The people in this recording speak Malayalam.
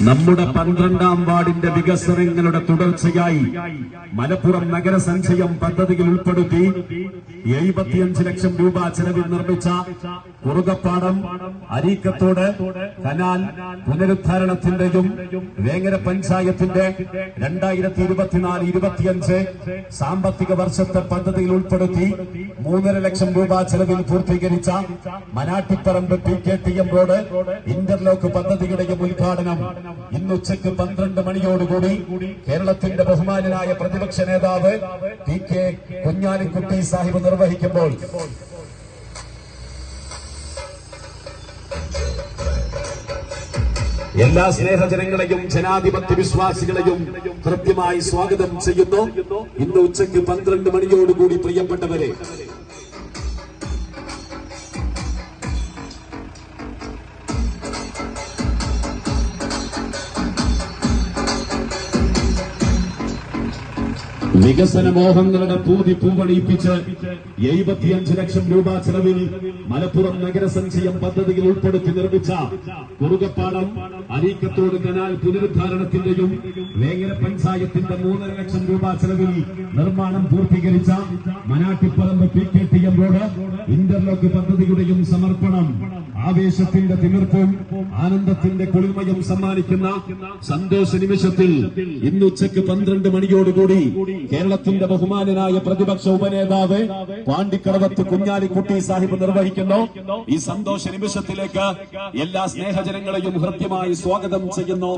നമ്മുടെ പന്ത്രണ്ടാം വാർഡിന്റെ വികസനങ്ങളുടെ തുടർച്ചയായി മലപ്പുറം നഗരസഞ്ചയം പദ്ധതിയിൽ ഉൾപ്പെടുത്തി എഴുപത്തിയഞ്ച് ലക്ഷം രൂപ ചെലവിൽ നിർമ്മിച്ച കുറുകപ്പാടം അരീക്കത്തോട് കനാൽ പുനരുദ്ധാരണത്തിന്റെയും വേങ്ങര പഞ്ചായത്തിന്റെ രണ്ടായിരത്തി ഇരുപത്തിനാല് ഇരുപത്തിയഞ്ച് സാമ്പത്തിക വർഷത്തെ പദ്ധതിയിൽ ഉൾപ്പെടുത്തി മൂന്നര ലക്ഷം രൂപ ചെലവിൽ പൂർത്തീകരിച്ച Manattipparambu P K T M road interlock പദ്ധതിയുടെയും ഉദ്ഘാടനം ഇന്ന് ഉച്ചയ്ക്ക് പന്ത്രണ്ട് മണിയോടുകൂടി കേരളത്തിന്റെ ബഹുമാനനായ പ്രതിപക്ഷ നേതാവ് പി കെ കുഞ്ഞാലിക്കുട്ടി സാഹിബ് നിർവഹിക്കുമ്പോൾ. എല്ലാ സ്നേഹജനങ്ങളെയും ജനാധിപത്യ വിശ്വാസികളെയും കൃത്യമായി സ്വാഗതം ചെയ്യുന്നു. ഇന്ന് ഉച്ചയ്ക്ക് പന്ത്രണ്ട് മണിയോടുകൂടി പ്രിയപ്പെട്ടവരെ വികസന മോഹങ്ങളുടെ പൂതി പൂവണിയിപ്പിച്ച് എഴുപത്തിയഞ്ച് ലക്ഷം രൂപ ചെലവിൽ മലപ്പുറം നഗരസഞ്ചയം പദ്ധതിയിൽ ഉൾപ്പെടുത്തി നിർമ്മിച്ച കുറുകപ്പാടം അരീക്കത്തോട് കനാൽ പുനരുദ്ധാരണത്തിന്റെയും വേങ്ങര പഞ്ചായത്തിന്റെ മൂന്നര ലക്ഷം രൂപ ചെലവിൽ നിർമ്മാണം പൂർത്തീകരിച്ച Manattiparamba P K T M road interlock പദ്ധതിയുടെയും സമർപ്പണം. ആവേശത്തിന്റെ തിമിർപ്പും ആനന്ദത്തിന്റെ കുളിർമയും സമ്മാനിക്കുന്ന സന്തോഷ നിമിഷത്തിൽ ഇന്ന് ഉച്ചയ്ക്ക് പന്ത്രണ്ട് മണിയോടുകൂടി കേരളത്തിന്റെ ബഹുമാനനായ പ്രതിപക്ഷ ഉപനേതാവ് പാണ്ടിക്കടവത്ത് കുഞ്ഞാലിക്കുട്ടി സാഹിബ് നിർവഹിക്കുന്നു. ഈ സന്തോഷ നിമിഷത്തിലേക്ക് എല്ലാ സ്നേഹജനങ്ങളെയും ഹൃദ്യമായി സ്വാഗതം ചെയ്യുന്നു.